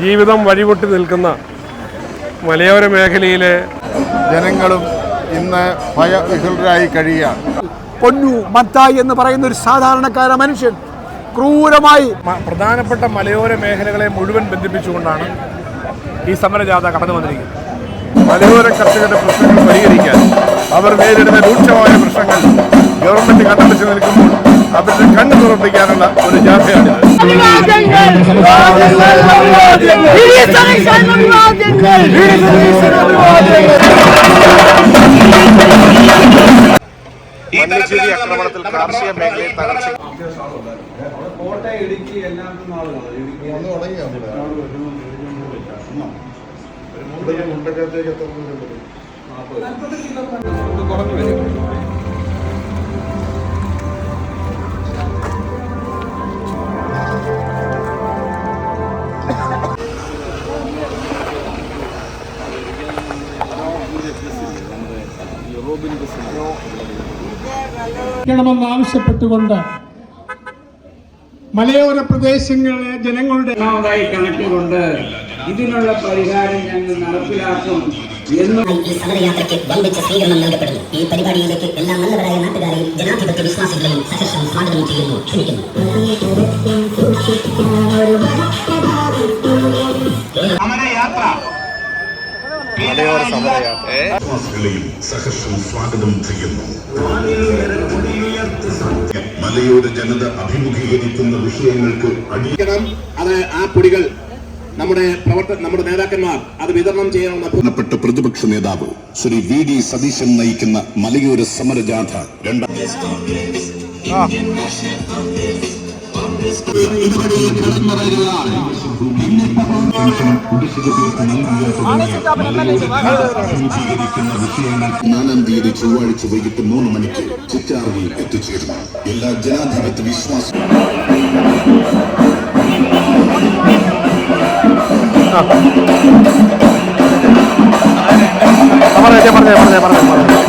ജീവിതം വഴിമുട്ടി നിൽക്കുന്ന മലയോര മേഖലയിലെ ജനങ്ങളും ഇന്ന് ഭയവിഹുലരായി കഴിയുകയാണ്. പൊന്നു മത്തായി എന്ന് പറയുന്ന ഒരു സാധാരണക്കാര മനുഷ്യൻ ക്രൂരമായി പ്രധാനപ്പെട്ട മലയോര മേഖലകളെ മുഴുവൻ ബന്ധിപ്പിച്ചുകൊണ്ടാണ് ഈ സമരജാഥ കടന്നു വന്നിരിക്കുന്നത്. മലയോര കർഷകരുടെ പ്രശ്നങ്ങൾ പരിഹരിക്കാൻ അവർ നേരിടുന്ന രൂക്ഷമായ പ്രശ്നങ്ങൾ ഗവൺമെന്റ് കണ്ടുപിടിച്ച് നിൽക്കുമ്പോൾ അവരുടെ കണ്ണ് തുറപ്പിക്കാനുള്ള ഒരു ജാഥയാണിത് വന്യജീവി ആക്രമണത്തിൽ കാർഷിക മേഖലയിൽ തകർച്ച ണമെന്നാവശ്യപ്പെട്ടുകൊണ്ട് മലയോര പ്രദേശങ്ങളിലെ ജനങ്ങളുടെ ഒന്നാമതായി കണക്കുകൊണ്ട് ഇതിനുള്ള പരിഹാരം ഞങ്ങൾ നടപ്പിലാക്കും സമരയാത്രയ്ക്ക് വമ്പിച്ച സ്വീകരണം നൽകപ്പെടുന്നു. ഈ പരിപാടിയിലേക്ക് എല്ലാ നല്ലവരായ നാട്ടുകാരെയും ജനാധിപത്യ വിശ്വാസികളെയും സഹർഷം സ്വാഗതം ചെയ്യുന്നു. ക്ഷണിക്കുന്നു. മലയോര സ്വാഗതം ചെയ്യുന്നു. മലയോര ജനത അഭിമുഖീകരിക്കുന്ന വിഷയങ്ങൾക്ക് അടിയണം അത് ആ പൊടികൾ നമ്മുടെ പ്രവർത്തന നമ്മുടെ നേതാക്കന്മാർ അത് വിതരണം ചെയ്യണമെന്ന് ബന്ധപ്പെട്ട പ്രതിപക്ഷ നേതാവ് ശ്രീ വി ഡി സതീശൻ നയിക്കുന്ന മലയോര സമരജാഥ രണ്ടാം നാലാം ചൊവ്വാഴ്ച വൈകിട്ട് മൂന്ന് മണിക്ക് ചിറ്റാറിൽ എത്തിച്ചേരുന്നു. എല്ലാ ജനാധിപത്യ വിശ്വാസം പറഞ്ഞേ പറഞ്ഞേ പറഞ്ഞേ പറഞ്ഞേ പറഞ്ഞേ.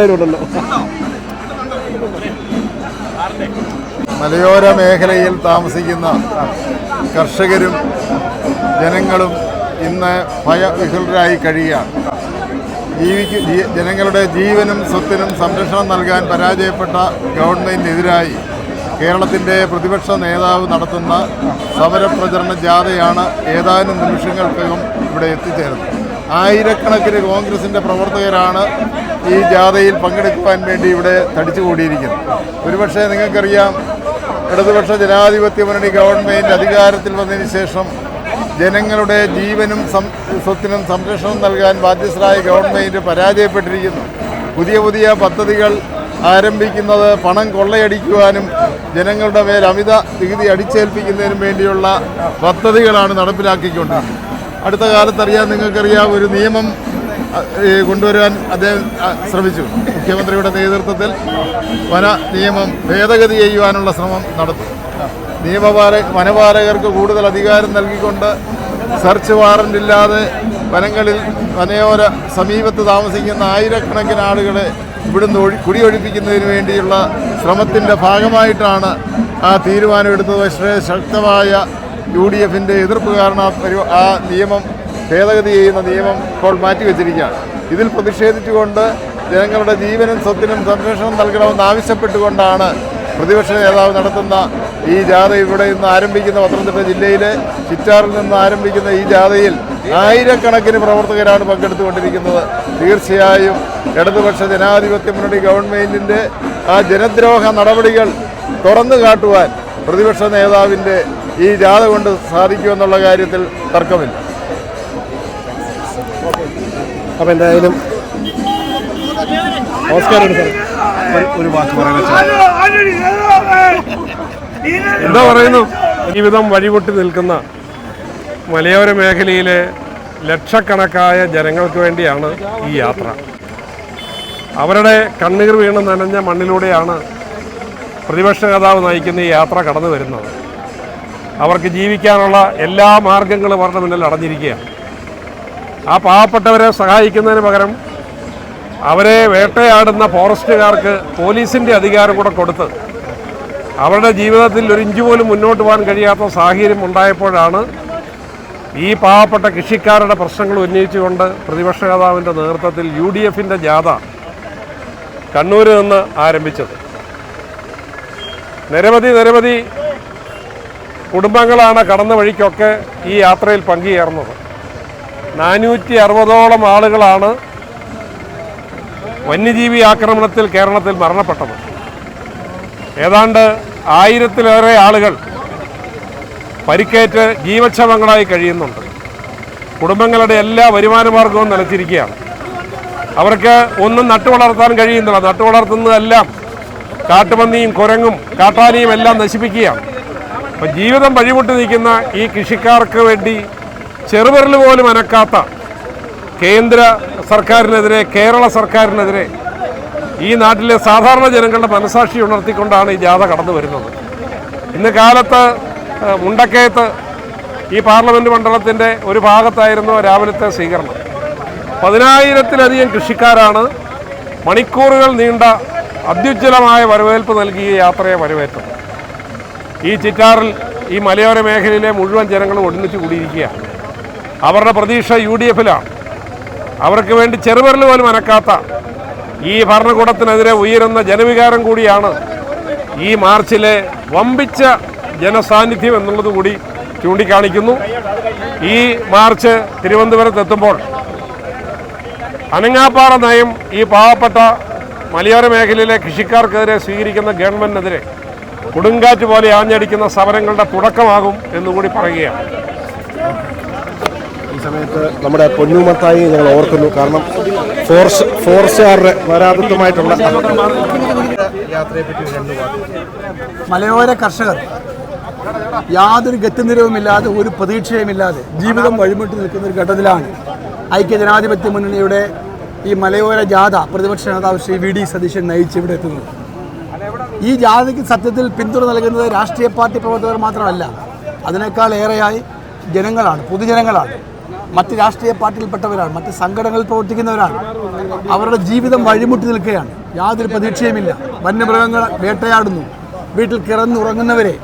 എല്ലാവരും മലയോര മേഖലയിൽ താമസിക്കുന്ന കർഷകരും ജനങ്ങളും ഇന്ന് ഭയവിഹുലരായി കഴിയുകയാണ് ജീവിക്ക് ജനങ്ങളുടെ ജീവനും സ്വത്തിനും സംരക്ഷണം നൽകാൻ പരാജയപ്പെട്ട ഗവൺമെന്റിനെതിരായി കേരളത്തിന്റെ പ്രതിപക്ഷ നേതാവ് നടത്തുന്ന സമരപ്രചരണ ജാഥയാണ് ഏതാനും നിമിഷങ്ങൾക്കകം ഇവിടെ എത്തിച്ചേർന്നത് ആയിരക്കണക്കിന് കോൺഗ്രസിന്റെ പ്രവർത്തകരാണ് ഈ ജാഥയിൽ പങ്കെടുക്കുവാൻ വേണ്ടി ഇവിടെ തടിച്ചു കൂടിയിരിക്കുന്നു. ഒരുപക്ഷെ നിങ്ങൾക്കറിയാം ഇടതുപക്ഷ ജനാധിപത്യ മുന്നണി ഗവൺമെന്റ് അധികാരത്തിൽ വന്നതിന് ശേഷം ജനങ്ങളുടെ ജീവനും സ്വത്തിനും സംരക്ഷണം നൽകാൻ ബാധ്യസ്ഥരായ ഗവൺമെന്റ് പരാജയപ്പെട്ടിരിക്കുന്നു. പുതിയ പുതിയ പദ്ധതികൾ ആരംഭിക്കുന്നത് പണം കൊള്ളയടിക്കുവാനും ജനങ്ങളുടെ മേൽ അമിത നികുതി അടിച്ചേൽപ്പിക്കുന്നതിനും വേണ്ടിയുള്ള പദ്ധതികളാണ് നടപ്പിലാക്കിക്കൊണ്ടിരിക്കുന്നത്. അടുത്ത കാലത്തറിയാൻ നിങ്ങൾക്കറിയാം ഒരു നിയമം കൊണ്ടുവരാൻ അദ്ദേഹം ശ്രമിച്ചു. മുഖ്യമന്ത്രിയുടെ നേതൃത്വത്തിൽ വന നിയമം ഭേദഗതി ചെയ്യുവാനുള്ള ശ്രമം നടത്തും. നിയമപാല വനപാലകർക്ക് കൂടുതൽ അധികാരം നൽകിക്കൊണ്ട് സെർച്ച് വാറന്റ് ഇല്ലാതെ വനങ്ങളിൽ വനയോര സമീപത്ത് താമസിക്കുന്ന ആയിരക്കണക്കിന് ആളുകളെ ഇവിടുന്ന് ഒഴി കുടിയൊഴിപ്പിക്കുന്നതിന് വേണ്ടിയുള്ള ശ്രമത്തിന്റെ ഭാഗമായിട്ടാണ് ആ തീരുമാനമെടുത്തത്. പക്ഷേ ശക്തമായ യു ഡി എഫിന്റെ എതിർപ്പ് കാരണം ആ നിയമം ഭേദഗതി ചെയ്യുന്ന നിയമം ഇപ്പോൾ മാറ്റിവെച്ചിരിക്കുകയാണ്. ഇതിൽ പ്രതിഷേധിച്ചുകൊണ്ട് ജനങ്ങളുടെ ജീവനും സ്വത്തിനും സംരക്ഷണം നൽകണമെന്ന് ആവശ്യപ്പെട്ടുകൊണ്ടാണ് പ്രതിപക്ഷ നേതാവ് നടത്തുന്ന ഈ ജാഥ ഇവിടെ നിന്ന് ആരംഭിക്കുന്ന പത്തനംതിട്ട ജില്ലയിലെ ചിറ്റാറിൽ നിന്ന് ആരംഭിക്കുന്ന ഈ ജാഥയിൽ ആയിരക്കണക്കിന് പ്രവർത്തകരാണ് പങ്കെടുത്തുകൊണ്ടിരിക്കുന്നത്. തീർച്ചയായും ഇടതുപക്ഷ ജനാധിപത്യ മുന്നണി ഗവൺമെന്റിന്റെ ആ ജനദ്രോഹ നടപടികൾ തുറന്നു കാട്ടുവാൻ പ്രതിപക്ഷ നേതാവിന്റെ ഈ ജാഥ കൊണ്ട് സാധിക്കുമെന്നുള്ള കാര്യത്തിൽ തർക്കമില്ല. അപ്പൊ എന്തായാലും ഓസ്കാർ എടുക്കാം ഒരു വാക്ക് പറയാൻ എന്താ പറയുന്നു? ജീവിതം വഴിമുട്ടി നിൽക്കുന്ന മലയോര മേഖലയിലെ ലക്ഷക്കണക്കായ ജനങ്ങൾക്ക് വേണ്ടിയാണ് ഈ യാത്ര. അവരുടെ കണ്ണീർ വീണ് നനഞ്ഞ മണ്ണിലൂടെയാണ് പ്രതിപക്ഷ നേതാവ് നയിക്കുന്ന ഈ യാത്ര കടന്നു വരുന്നത് അവർക്ക് ജീവിക്കാനുള്ള എല്ലാ മാർഗങ്ങളും അവരുടെ മുന്നിൽ അടഞ്ഞിരിക്കുകയാണ്. ആ പാവപ്പെട്ടവരെ സഹായിക്കുന്നതിന് പകരം അവരെ വേട്ടയാടുന്ന ഫോറസ്റ്റുകാർക്ക് പോലീസിന്റെ അധികാരം കൂടെ കൊടുത്ത് അവരുടെ ജീവിതത്തിൽ ഒരു ഇഞ്ച് പോലും മുന്നോട്ട് പോകാൻ കഴിയാത്ത സാഹചര്യം ഉണ്ടായപ്പോഴാണ് ഈ പാവപ്പെട്ട കൃഷിക്കാരുടെ പ്രശ്നങ്ങൾ ഉന്നയിച്ചുകൊണ്ട് പ്രതിപക്ഷ നേതാവിന്റെ നേതൃത്വത്തിൽ യു ഡി എഫിന്റെ ജാഥ കണ്ണൂരിൽ നിന്ന് ആരംഭിച്ചത്. നിരവധി നിരവധി കുടുംബങ്ങളാണ് കടന്ന വഴിക്കൊക്കെ ഈ യാത്രയിൽ പങ്കുചേർന്നത്. നാനൂറ്റി അറുപതോളം ആളുകളാണ് വന്യജീവി ആക്രമണത്തിൽ കേരളത്തിൽ മരണപ്പെട്ടത്. ഏതാണ്ട് ആയിരത്തിലേറെ ആളുകൾ പരിക്കേറ്റ് ജീവക്ഷമങ്ങളായി കഴിയുന്നുണ്ട്. കുടുംബങ്ങളുടെ എല്ലാ വരുമാനമാർഗവും നിലച്ചിരിക്കുകയാണ്. അവർക്ക് ഒന്നും നട്ടുവളർത്താൻ കഴിയുന്നില്ല. നട്ടുവളർത്തുന്നതെല്ലാം കാട്ടുപന്നിയും കുരങ്ങും കാട്ടാനിയും എല്ലാം നശിപ്പിക്കുകയാണ്. അപ്പം ജീവിതം വഴിമുട്ടി നിൽക്കുന്ന ഈ കൃഷിക്കാർക്ക് വേണ്ടി ചെറുവിരൽ പോലും അനക്കാത്ത കേന്ദ്ര സർക്കാരിനെതിരെ കേരള സർക്കാരിനെതിരെ ഈ നാട്ടിലെ സാധാരണ ജനങ്ങളുടെ മനസാക്ഷി ഉണർത്തിക്കൊണ്ടാണ് ഈ ജാഥ കടന്നു വരുന്നത്. ഇന്ന് കാലത്ത് മുണ്ടക്കയത്ത് ഈ പാർലമെന്റ് മണ്ഡലത്തിന്റെ ഒരു ഭാഗത്തായിരുന്നു രാവിലത്തെ സ്വീകരണം. പതിനായിരത്തിലധികം കൃഷിക്കാരാണ് മണിക്കൂറുകൾ നീണ്ട അത്യുജ്വലമായ വരവേൽപ്പ് നൽകിയ യാത്രയെ വരവേറ്റത്. ഈ ചിറ്റാറിൽ ഈ മലയോര മേഖലയിലെ മുഴുവൻ ജനങ്ങളും ഒന്നിച്ചു കൂടിയിരിക്കുകയാണ്. അവരുടെ പ്രതീക്ഷ യു ഡി എഫിലാണ് അവർക്ക് വേണ്ടി ചെറുപരൽ പോലും അനക്കാത്ത ഈ ഭരണകൂടത്തിനെതിരെ ഉയരുന്ന ജനവികാരം കൂടിയാണ് ഈ മാർച്ചിലെ വമ്പിച്ച ജനസാന്നിധ്യം എന്നുള്ളത് കൂടി ചൂണ്ടിക്കാണിക്കുന്നു. ഈ മാർച്ച് തിരുവനന്തപുരത്ത് എത്തുമ്പോൾ അനങ്ങാപ്പാറ നയം ഈ പാവപ്പെട്ട മലയോര മേഖലയിലെ കൃഷിക്കാർക്കെതിരെ സ്വീകരിക്കുന്ന ഗവൺമെന്റിനെതിരെ കൊടുങ്കാറ്റ് പോലെ ആഞ്ഞടിക്കുന്ന സമരങ്ങളുടെ തുടക്കമാകും എന്നുകൂടി പറയുകയാണ്. ഈ സമയത്ത് നമ്മുടെ പൊന്നുമത്തായി ഞങ്ങൾ ഓർക്കുന്നു. കാരണം ഫോർസ് ഫോർസുകാരുടെ വരാതത്വമായിട്ടുള്ള മലയോര കർഷകർ യാതൊരു ഗത്യനിരവുമില്ലാതെ ഒരു പ്രതീക്ഷയുമില്ലാതെ ജീവിതം വഴിമുട്ടി നിൽക്കുന്ന ഒരു ഘട്ടത്തിലാണ് ഐക്യജനാധിപത്യ മുന്നണിയുടെ ഈ മലയോര ജാഥ പ്രതിപക്ഷ നേതാവ് ശ്രീ വി ഡി സതീശൻ നയിച്ച് ഇവിടെ എത്തുന്നത്. ഈ ജാഥയ്ക്ക് സത്യത്തിൽ പിന്തുണ നൽകുന്നത് രാഷ്ട്രീയ പാർട്ടി പ്രവർത്തകർ മാത്രമല്ല അതിനേക്കാൾ ഏറെയായി ജനങ്ങളാണ് പൊതുജനങ്ങളാണ്. മറ്റ് രാഷ്ട്രീയ പാർട്ടിയിൽപ്പെട്ടവരാണ് മറ്റ് സംഘടനകളിൽ പ്രവർത്തിക്കുന്നവരാണ്. അവരുടെ ജീവിതം വഴിമുട്ടി നിൽക്കുകയാണ്. യാതൊരു പ്രതീക്ഷയുമില്ല. വന്യമൃഗങ്ങൾ വേട്ടയാടുന്നു. വീട്ടിൽ കിടന്നുറങ്ങുന്നവരെ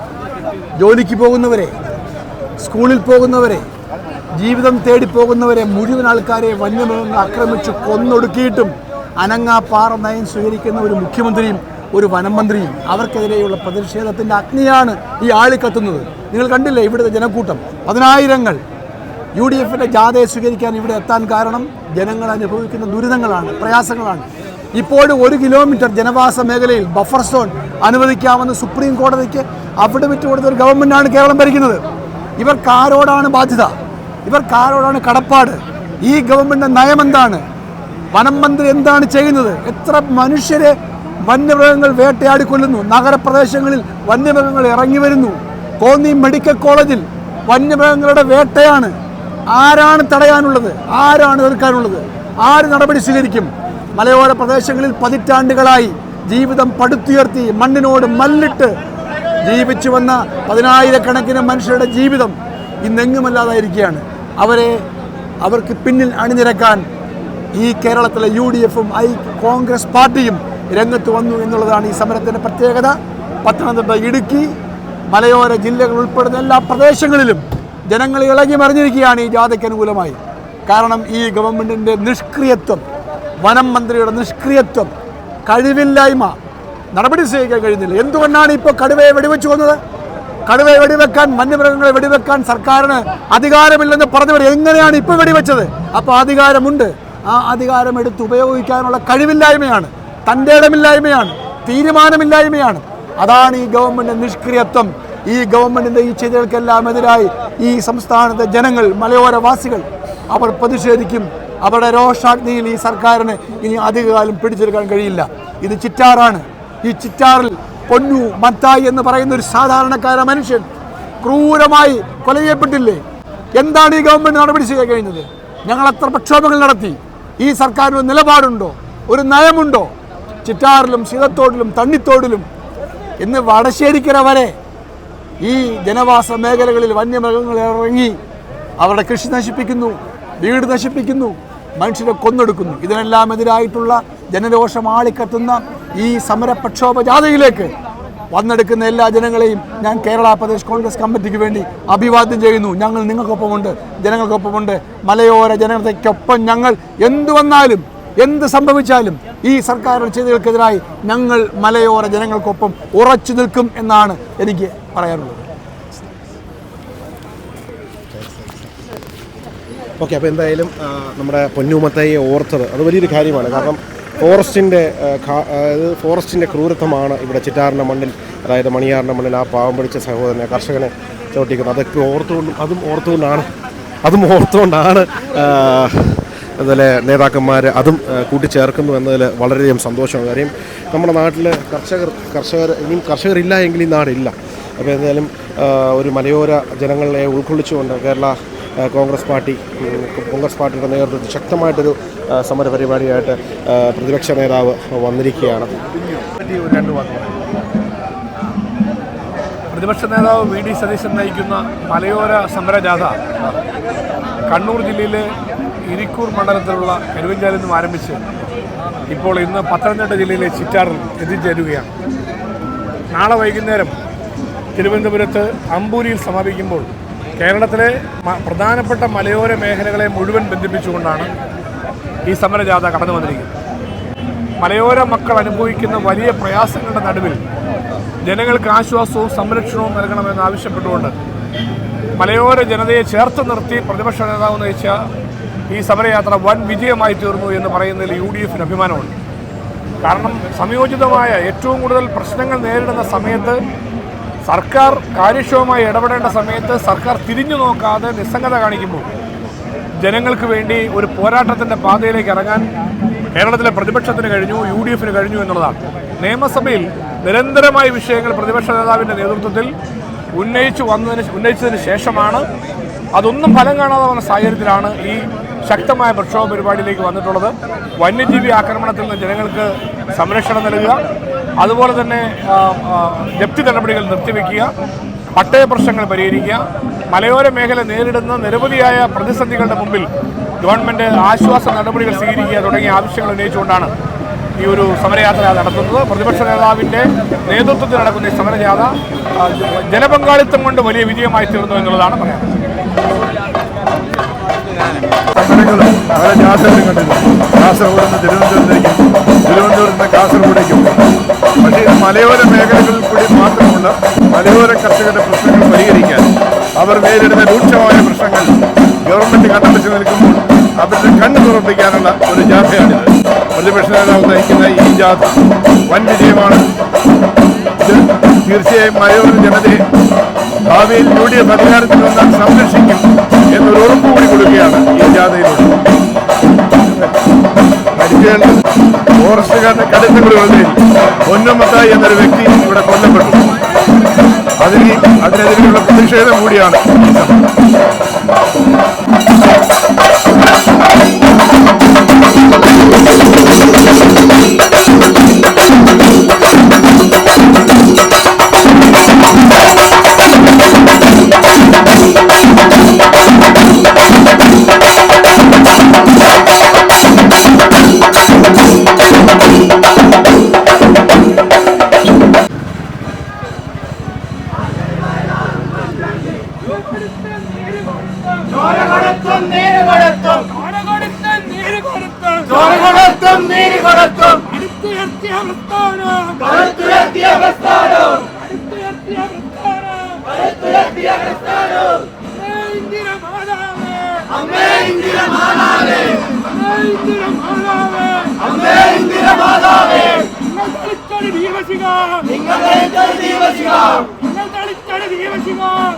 ജോലിക്ക് പോകുന്നവരെ സ്കൂളിൽ പോകുന്നവരെ ജീവിതം തേടി പോകുന്നവരെ മുഴുവൻ ആൾക്കാരെ വന്യമൃഗങ്ങൾ ആക്രമിച്ച് കൊന്നൊടുക്കിയിട്ടും അനങ്ങാപ്പാറ പാറ നയം സ്വീകരിക്കുന്ന ഒരു മുഖ്യമന്ത്രിയും ഒരു വനം മന്ത്രിയും അവർക്കെതിരെയുള്ള പ്രതിഷേധത്തിന്റെ അഗ്നിയാണ് ഈ ആളിക്കത്തുന്നത്. നിങ്ങൾ കണ്ടില്ലേ ഇവിടുത്തെ ജനക്കൂട്ടം? പതിനായിരങ്ങൾ യു ഡി എഫിന്റെ ജാഥയെ സ്വീകരിക്കാൻ ഇവിടെ എത്താൻ കാരണം ജനങ്ങൾ അനുഭവിക്കുന്ന ദുരിതങ്ങളാണ് പ്രയാസങ്ങളാണ്. ഇപ്പോഴും ഒരു കിലോമീറ്റർ ജനവാസ മേഖലയിൽ ബഫർ സോൺ അനുവദിക്കാമെന്ന് സുപ്രീം കോടതിക്ക് അവിടെ വിട്ടുകൊടുത്ത ഒരു ഗവൺമെന്റാണ് കേരളം ഭരിക്കുന്നത്. ഇവർ കാരോടാണ് ബാധ്യത? ഇവർ കാരോടാണ് കടപ്പാട്? ഈ ഗവൺമെന്റ് നയം എന്താണ്? വനം മന്ത്രി എന്താണ് ചെയ്യുന്നത്? എത്ര മനുഷ്യരെ വന്യമൃഗങ്ങൾ വേട്ടയാടിക്കൊല്ലുന്നു? നഗരപ്രദേശങ്ങളിൽ വന്യമൃഗങ്ങൾ ഇറങ്ങി വരുന്നു. കോന്നി മെഡിക്കൽ കോളേജിൽ വന്യമൃഗങ്ങളുടെ വേട്ടയാണ്. ആരാണ് തടയാനുള്ളത്? ആരാണ് എതിർക്കാനുള്ളത്? ആര് നടപടി സ്വീകരിക്കും? മലയോര പ്രദേശങ്ങളിൽ പതിറ്റാണ്ടുകളായി ജീവിതം പടുത്തുയർത്തി മണ്ണിനോട് മല്ലിട്ട് ജീവിച്ചു വന്ന പതിനായിരക്കണക്കിന് മനുഷ്യരുടെ ജീവിതം ഇന്നെങ്ങുമല്ലാതായിരിക്കുകയാണ്. അവരെ അവർക്ക് പിന്നിൽ അണിനിരക്കാൻ ഈ കേരളത്തിലെ യു ഡി എഫും ഐ കോൺഗ്രസ് പാർട്ടിയും രംഗത്ത് വന്നു എന്നുള്ളതാണ് ഈ സമരത്തിന്റെ പ്രത്യേകത. പത്തനംതിട്ട ഇടുക്കി മലയോര ജില്ലകൾ ഉൾപ്പെടുന്ന എല്ലാ പ്രദേശങ്ങളിലും ജനങ്ങൾ ഇളകി മറിഞ്ഞിരിക്കുകയാണ് ഈ ജാഥയ്ക്ക് അനുകൂലമായി. കാരണം ഈ ഗവൺമെന്റിന്റെ നിഷ്ക്രിയത്വം വനം മന്ത്രിയുടെ നിഷ്ക്രിയത്വം കഴിവില്ലായ്മ നടപടി സ്വീകരിക്കാൻ കഴിയുന്നില്ല എന്തുകൊണ്ടാണ് ഇപ്പോൾ കടുവയെ വെടിവെച്ച് വന്നത് കടുവയെ വെടിവെക്കാൻ വന്യമൃഗങ്ങളെ വെടിവെക്കാൻ സർക്കാരിന് അധികാരമില്ലെന്ന് പറഞ്ഞവർ എങ്ങനെയാണ് ഇപ്പോൾ വെടിവെച്ചത്? അപ്പോൾ അധികാരമുണ്ട്. ആ അധികാരം എടുത്ത് ഉപയോഗിക്കാനുള്ള കഴിവില്ലായ്മയാണ് തന്റെ ഇടമില്ലായ്മയാണ് തീരുമാനമില്ലായ്മയാണ്. അതാണ് ഈ ഗവൺമെന്റ് നിഷ്ക്രിയത്വം. ഈ ഗവൺമെന്റിന്റെ ഈ ചെയ്തികൾക്കെല്ലാം എതിരായി ഈ സംസ്ഥാനത്തെ ജനങ്ങൾ മലയോരവാസികൾ അവർ പ്രതിഷേധിക്കും. അവരുടെ രോഷാഗ്നിയിൽ ഈ സർക്കാരിന് ഇനി അധികകാലം പിടിച്ചെടുക്കാൻ കഴിയില്ല. ഇത് ചിറ്റാറാണ്. ഈ ചിറ്റാറിൽ പൊന്നു മത്തായി എന്ന് പറയുന്ന ഒരു സാധാരണക്കാര മനുഷ്യൻ ക്രൂരമായി കൊല ചെയ്യപ്പെട്ടില്ലേ എന്താണ് ഈ ഗവൺമെന്റ് നടപടി ചെയ്യാൻ കഴിഞ്ഞത്? ഞങ്ങൾ അത്ര പ്രക്ഷോഭങ്ങൾ നടത്തി? ഈ സർക്കാരിന് ഒരു നിലപാടുണ്ടോ? ഒരു നയമുണ്ടോ? ചിറ്റാറിലും ശീതത്തോടിലും തണ്ണിത്തോടിലും ഇന്ന് വടശ്ശേരിക്കര വരെ ഈ ജനവാസ മേഖലകളിൽ വന്യമൃഗങ്ങൾ ഇറങ്ങി അവരുടെ കൃഷി നശിപ്പിക്കുന്നു വീട് നശിപ്പിക്കുന്നു മനുഷ്യരെ കൊന്നെടുക്കുന്നു. ഇതിനെല്ലാം എതിരായിട്ടുള്ള ജനരോഷം ആളിക്കത്തുന്ന ഈ സമര പ്രക്ഷോഭ ജാഥയിലേക്ക് വന്നെടുക്കുന്ന എല്ലാ ജനങ്ങളെയും ഞാൻ കേരള പ്രദേശ് കോൺഗ്രസ് കമ്മിറ്റിക്ക് വേണ്ടി അഭിവാദ്യം ചെയ്യുന്നു. ഞങ്ങൾ നിങ്ങൾക്കൊപ്പമുണ്ട് ജനങ്ങൾക്കൊപ്പമുണ്ട്. മലയോര ജനതയ്ക്കൊപ്പം ഞങ്ങൾ എന്തു വന്നാലും എന്ത് സംഭവിച്ചാലും ഈ സർക്കാരിന്റെ ചെയ്തികൾക്കെതിരായി ഞങ്ങൾ മലയോര ജനങ്ങൾക്കൊപ്പം ഉറച്ചു നിൽക്കും എന്നാണ് എനിക്ക് പറയാനുള്ളത്. ഓക്കെ അപ്പോൾ എന്തായാലും നമ്മുടെ പൊന്നുമത്തയെ ഓർത്തത് അത് വലിയൊരു കാര്യമാണ്. കാരണം ഫോറസ്റ്റിന്റെ അതായത് ഫോറസ്റ്റിന്റെ ക്രൂരത്വമാണ് ഇവിടെ ചിറ്റാറിന്റെ മണ്ണിൽ അതായത് മണിയാറിന്റെ മണ്ണിൽ ആ പാവം പിടിച്ച സഹോദരനെ കർഷകനെ ചവിട്ടിക്കുന്നത്. അതൊക്കെ ഓർത്തുകൊണ്ടും അതും ഓർത്തുകൊണ്ടാണ് അതും ഓർത്തുകൊണ്ടാണ് അതുപോലെ നേതാക്കന്മാർ അതും കൂട്ടിച്ചേർക്കുന്നു എന്നതിൽ വളരെയധികം സന്തോഷമാണ്. കാര്യം നമ്മുടെ നാട്ടിൽ കർഷകർ കർഷകർ ഇനിയും കർഷകരില്ല എങ്കിൽ ഈ നാടില്ല. അപ്പോൾ എന്തായാലും ഒരു മലയോര ജനങ്ങളെ ഉൾക്കൊള്ളിച്ചുകൊണ്ട് കേരള കോൺഗ്രസ് പാർട്ടി കോൺഗ്രസ് പാർട്ടിയുടെ നേതൃത്വത്തിൽ ശക്തമായിട്ടൊരു സമര പരിപാടിയായിട്ട് പ്രതിപക്ഷ നേതാവ് വന്നിരിക്കുകയാണ്. പ്രതിപക്ഷ നേതാവ് വി ഡി സതീശൻ നയിക്കുന്ന മലയോര സമരജാഥ കണ്ണൂർ ജില്ലയിലെ ഇരിക്കൂർ മണ്ഡലത്തിലുള്ള കരുവഞ്ചാലിൽ നിന്നും ആരംഭിച്ച് ഇപ്പോൾ ഇന്ന് പത്തനംതിട്ട ജില്ലയിലെ ചിറ്റാറിൽ എത്തിച്ചേരുകയാണ്. നാളെ വൈകുന്നേരം തിരുവനന്തപുരത്ത് അമ്പൂരിയിൽ സമാപിക്കുമ്പോൾ കേരളത്തിലെ പ്രധാനപ്പെട്ട മലയോര മേഖലകളെ മുഴുവൻ ബന്ധിപ്പിച്ചുകൊണ്ടാണ് ഈ സമരജാഥ കടന്നു വന്നിരിക്കുന്നത്. മലയോര മക്കൾ അനുഭവിക്കുന്ന വലിയ പ്രയാസങ്ങളുടെ നടുവിൽ ജനങ്ങൾക്ക് ആശ്വാസവും സംരക്ഷണവും നൽകണമെന്ന് ആവശ്യപ്പെട്ടുകൊണ്ട് മലയോര ജനതയെ ചേർത്ത് നിർത്തി പ്രതിപക്ഷ നേതാവ് നയിച്ച ഈ സമരയാത്ര വൻ വിജയമായി തീർന്നു എന്ന് പറയുന്നതിൽ യു ഡി എഫിന് അഭിമാനമുണ്ട്. കാരണം സംയോജിതമായ ഏറ്റവും കൂടുതൽ പ്രശ്നങ്ങൾ നേരിടുന്ന സമയത്ത് സർക്കാർ കാര്യക്ഷമമായി ഇടപെടേണ്ട സമയത്ത് സർക്കാർ തിരിഞ്ഞു നോക്കാതെ നിസ്സംഗത കാണിക്കുമ്പോൾ ജനങ്ങൾക്ക് വേണ്ടി ഒരു പോരാട്ടത്തിന്റെ പാതയിലേക്ക് ഇറങ്ങാൻ കേരളത്തിലെ പ്രതിപക്ഷത്തിന് കഴിഞ്ഞു യു ഡി എഫിന് കഴിഞ്ഞു എന്നുള്ളതാണ്. നിയമസഭയിൽ നിരന്തരമായ വിഷയങ്ങൾ പ്രതിപക്ഷ നേതാവിന്റെ നേതൃത്വത്തിൽ ഉന്നയിച്ചു വന്നതിന് ഉന്നയിച്ചതിന് ശേഷമാണ് അതൊന്നും ഫലം കാണാതെ വന്ന സാഹചര്യത്തിലാണ് ഈ ശക്തമായ പ്രക്ഷോഭ പരിപാടിയിലേക്ക് വന്നിട്ടുള്ളത്. വന്യജീവി ആക്രമണത്തിൽ നിന്ന് ജനങ്ങൾക്ക് സംരക്ഷണം നൽകുക. അതുപോലെ തന്നെ ജപ്തി നടപടികൾ നിർത്തിവെക്കുക പട്ടയ പ്രശ്നങ്ങൾ പരിഹരിക്കുക മലയോര മേഖല നേരിടുന്ന നിരവധിയായ പ്രതിസന്ധികളുടെ മുമ്പിൽ ഗവൺമെന്റ് ആശ്വാസ നടപടികൾ സ്വീകരിക്കുക തുടങ്ങിയ ആവശ്യങ്ങൾ ഉന്നയിച്ചുകൊണ്ടാണ് ഈ ഒരു സമരയാത്ര നടത്തുന്നത്. പ്രതിപക്ഷ നേതാവിന്റെ നേതൃത്വത്തിൽ നടക്കുന്ന ഈ സമരജാഥ ജനപങ്കാളിത്തം കൊണ്ട് വലിയ വിജയമായി തീർന്നു എന്നുള്ളതാണ് പറയാനുള്ളത് കാസർഗോഡ് തിരുവനന്തപുരത്തേക്കും തിരുവനന്തപുരത്ത് നിന്ന് കാസർഗോഡേക്കും. പക്ഷേ ഇത് മലയോര മേഖലകളിൽ കൂടി മാത്രമുള്ള മലയോര കർഷകരുടെ പ്രശ്നങ്ങൾ പരിഹരിക്കാൻ അവർ നേരിടുന്ന രൂക്ഷമായ പ്രശ്നങ്ങൾ ഗവൺമെന്റ് കണ്ടുപിടിച്ച് നിൽക്കുമ്പോൾ അവരുടെ കണ്ണു തുറപ്പിക്കാനുള്ള ഒരു ജാഥയാണിത്. പ്രതിപക്ഷ നേതാവ് നയിക്കുന്ന ഈ ജാഥ വൻ വിജയമാണ്. തീർച്ചയായും മലയോര ജനതയെ ഭാവിയിൽ യു ഡി എഫ് അധികാരത്തിൽ വന്നാൽ സംരക്ഷിക്കും എന്നൊരു ഉറപ്പ് കൂടി കൊടുക്കുകയാണ് ഈ ജാഥയിലൂടെ. പരിചയമുള്ള ഫോറസ്റ്റുകാരുടെ കടുത്ത കുടിവെള്ളത്തിൽ പൊന്നമ്മത്തായി എന്നൊരു വ്യക്തി ഇവിടെ കൊല്ലപ്പെട്ടു. അതിന് അതിനെതിരെയുള്ള പ്രതിഷേധം കൂടിയാണ്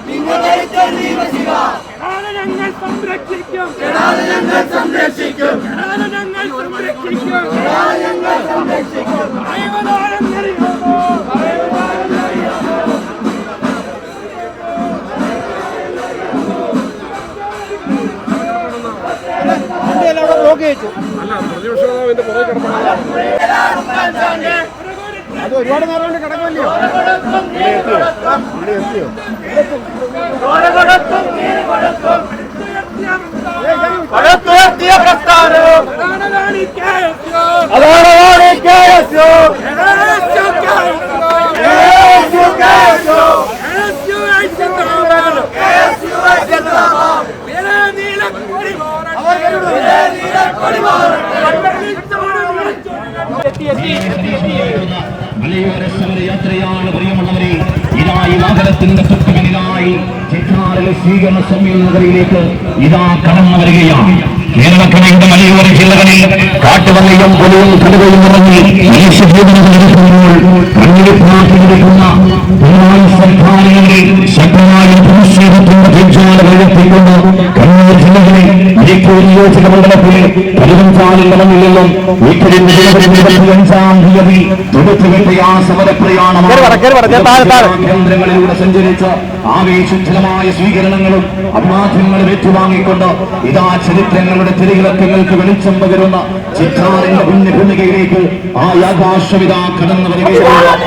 ഈ സമരം ഞങ്ങൾ സംരക്ഷിക്കും ഞങ്ങൾ സംരക്ഷിക്കും ഞങ്ങൾ സംരക്ഷിക്കും ഞങ്ങൾ സംരക്ഷിക്കും അറിയാമോ മലയോര സമരയാത്രയാണ് പ്രിയമുള്ളവരെ. ഇതായി വാഹനത്തിന്റെ തൊട്ടുപിന്നിലായി ചിത്രാറിലെ സ്വീകരണ സമ്മേളനത്തിലേക്ക് ഇതാ കടന്നു വരികയാണ്. കേരളക്കരയുടെ മലയോര ജില്ലകളിൽ കാട്ടുവലയും പൊലവും കടുവയും നിറഞ്ഞ് ദേശീയതയോടുമ്പോൾ കണ്ണിൽ പ്രാർത്ഥിക്കുന്ന പിണറായി സർക്കാരിനെതിരെ ശക്തമായ പ്രതിഷേധത്തിന്റെ തീർച്ചയായ ഉയർത്തിക്കൊണ്ട് കണ്ണൂർ ഇരിക്കൂർ നിയോജക മണ്ഡലത്തിൽ പതിനഞ്ചാം കടന്നിൽ നിന്നും അഞ്ചാം തീയതി തൊടുത്തുകെട്ടിയ ആ സമരപ്രയാണം കേന്ദ്രങ്ങളിലൂടെ സഞ്ചരിച്ച് ആവേശുദ്ധമായ സ്വീകരണങ്ങളും അഭിമാധ്യങ്ങളും ഏറ്റുവാങ്ങിക്കൊണ്ട് ഇതാ ചരിത്രങ്ങളുടെ തിരികിളക്കങ്ങൾക്ക് വെളിച്ചം പകരുന്ന ചിത്രാറിന്റെ പുണ്യഭൂമികയിലേക്ക് ഭൂമികയിലേക്ക് ആ ആകാശവിത കടന്നു വരികയാണ്.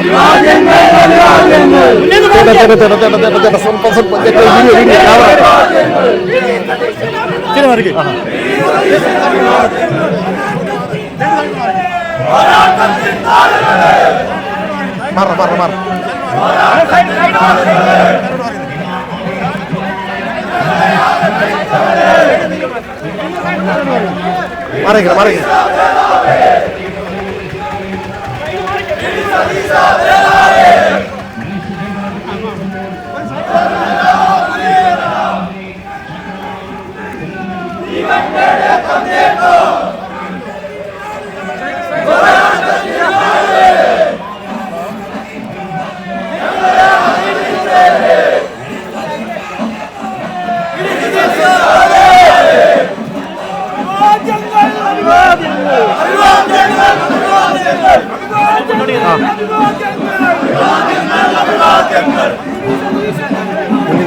പോരാട്ടങ്ങൾക്ക് ഉയർന്നാൽ മാറിക്കണം മാറിക്കണം അഭിവാദ്യങ്ങൾ മീഡിയ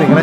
നിങ്ങളെ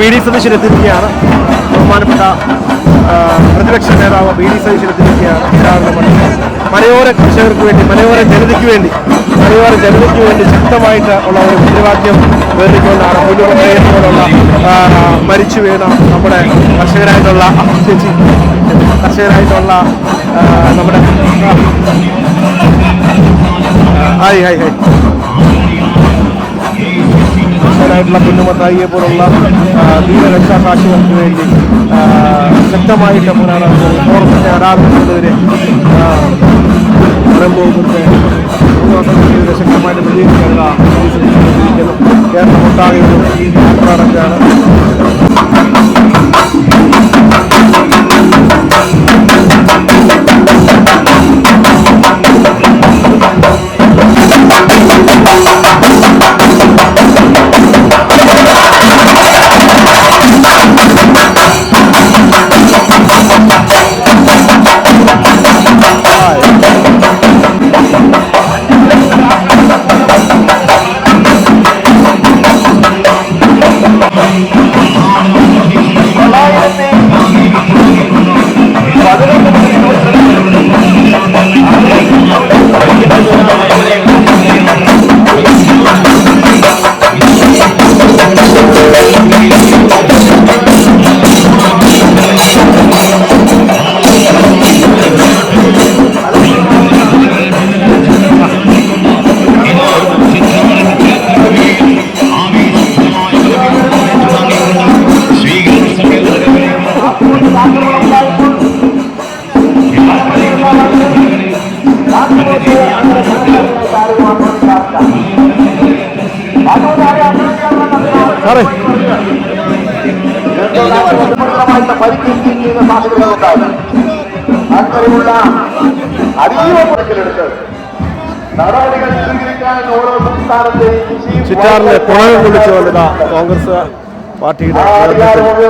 വി ഡി സതീശൻ എത്തിയിരിക്കുകയാണ്. ബഹുമാനപ്പെട്ട പ്രതിപക്ഷ നേതാവ് വി ഡി സതീശൻ എത്തിയിരിക്കുകയാണ്. ചിറ്റാറിന്റെ മണ്ണിൽ മലയോര കർഷകർക്ക് വേണ്ടി മലയോര ജനതയ്ക്ക് വേണ്ടി മലയോര ജനതയ്ക്ക് വേണ്ടി ശക്തമായിട്ട് ഉള്ള ഒരു മുദ്രാവാക്യം വേണ്ടിക്കൊണ്ടാണ് പുല്ലുകൊണ്ടയുള്ള മരിച്ചു വീണ നമ്മുടെ കർഷകരായിട്ടുള്ള ചേച്ചി കർഷകരായിട്ടുള്ള നമ്മുടെ ഹായ് ഹായ് ഹായ്. കർഷകരായിട്ടുള്ള കുഞ്ഞുമത്തായിയെ പോലുള്ള ആ, ധീരരക്ഷാസാക്ഷികൾക്ക് വേണ്ടി ശക്തമായിട്ട് ഫോറസ്റ്റിനെ ആരാധനക്കെതിരെ പറയുമ്പോഴത്തെ ശക്തമായിട്ട് വിജയിക്കാനുള്ള കേരളം ഒട്ടാകെ ഒരു ചിറ്റാറിലെ പുണകം കുളിച്ചുകൊണ്ട് ഇതാ കോൺഗ്രസ് പാർട്ടിയുടെ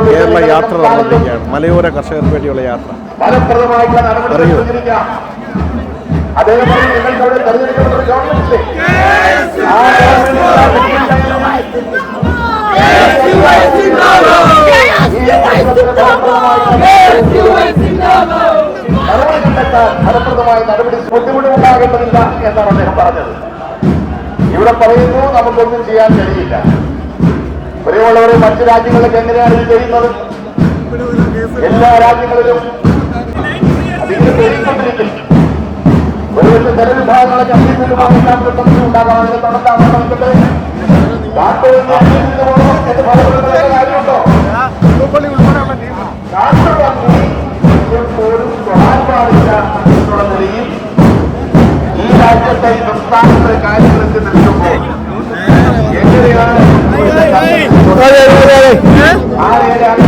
കേരള യാത്ര നടന്നിരിക്കുകയാണ്. മലയോര കർഷകർക്ക് വേണ്ടിയുള്ള യാത്ര. അറിയൂ. അതേപോലെ കണ്ടെത്താൻ ഫലപ്രദമായ നടപടി ബുദ്ധിമുട്ടുണ്ടാകേണ്ടതില്ല എന്നാണ് അദ്ദേഹം പറഞ്ഞത്. ഇവിടെ പറയുന്നു നമുക്കൊന്നും ചെയ്യാൻ കഴിയില്ല. പ്രിയമുള്ളവരെ മറ്റു രാജ്യങ്ങളിലൊക്കെ എങ്ങനെയാണ് ഇത് ചെയ്യുന്നത്? എല്ലാ രാജ്യങ്ങളിലും അതിങ്ങനെ ഒരു പക്ഷേ ചില വിഭാഗങ്ങളൊക്കെ കാര്യമുണ്ടോ? കാട്ടുപന്നി പോലും പാടില്ല എന്നുള്ള നിലയിൽ ഈ രാജ്യത്തെ ഈ സംസ്ഥാനത്തെ കാര്യങ്ങൾക്ക് നിൽക്കുമ്പോൾ എങ്ങനെയാണ് ആരെയാണ്